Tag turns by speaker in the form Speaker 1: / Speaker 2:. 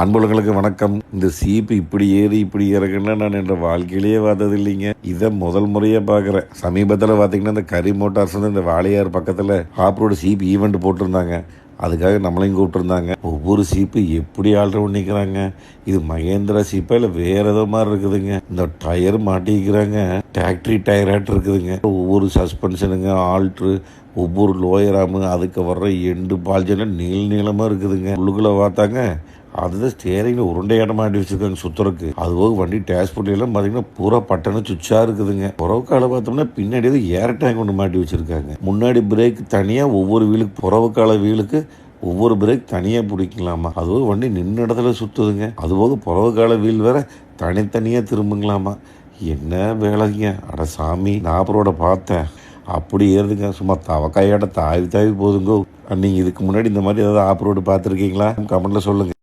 Speaker 1: அன்புலங்களுக்கு வணக்கம். இந்த சீப்பு இப்படி ஏறி இப்படி இறக்குன்னா நான் என்ற வாழ்க்கையிலேயே பார்த்தது இல்லைங்க இதை முதல் முறையாக பார்க்குறேன். சமீபத்தில் பார்த்தீங்கன்னா இந்த கரி மோட்டார்ஸ் வந்து இந்த வாழையார் பக்கத்தில் ஆப்ரோடு சீப்பு சீப் ஈவெண்ட் போட்டிருந்தாங்க. அதுக்காக நம்மளையும் கூப்பிட்டுருந்தாங்க. ஒவ்வொரு சீப்பு எப்படி ஆல்ட்ரு பண்ணிக்கிறாங்க இது மகேந்திரா சீப்பா இல்லை வேற ஏதோ மாதிரி இருக்குதுங்க. இந்த டயர் மாட்டிக்கிறாங்க. டாக்டரி டயராட்டு இருக்குதுங்க. ஒவ்வொரு சஸ்பென்ஷனுங்க ஆல்ட்ரு ஒவ்வொரு லோயராமு அதுக்கு வர்ற எண்டு பால்ஜெல்லாம் நீள நீளமாக இருக்குதுங்க. உள்ளுக்குள்ளே பார்த்தாங்க. அதுதான் ஸ்டேரிங்கில் உருண்டையாட்ட மாட்டி வச்சிருக்காங்க சுத்தருக்கு அது போக வண்டி டேஷ்போர்ட் எல்லாம் பார்த்தீங்கன்னா பூரா பட்டணம் சுச்சா இருக்குதுங்க. புறவுக்கால பார்த்தோம்னா பின்னாடி ஏதோ ஏர் டேங்க் ஒன்று மாட்டி வச்சிருக்காங்க. முன்னாடி பிரேக் தனியாக ஒவ்வொரு வீலுக்கு புறவுக்கால வீலுக்கு ஒவ்வொரு பிரேக் தனியாக பிடிக்கலாமா? அதுபோக வண்டி நின்று இடத்துல சுற்றுதுங்க அதுபோக புறவுக்கால வீல் வேற தனித்தனியாக திரும்புங்களாமா? என்ன வேலைங்க? அட சாமி நான் பார்த்தேன். அப்படி ஏறுதுங்க. சும்மா தவக்காயோட தாவி தாவி போதுங்கோ. நீங்கள் இதுக்கு முன்னாடி இந்த மாதிரி ஏதாவது ஆப் ரோடு பார்த்துருக்கீங்களா கமெண்ட்டில் சொல்லுங்கள்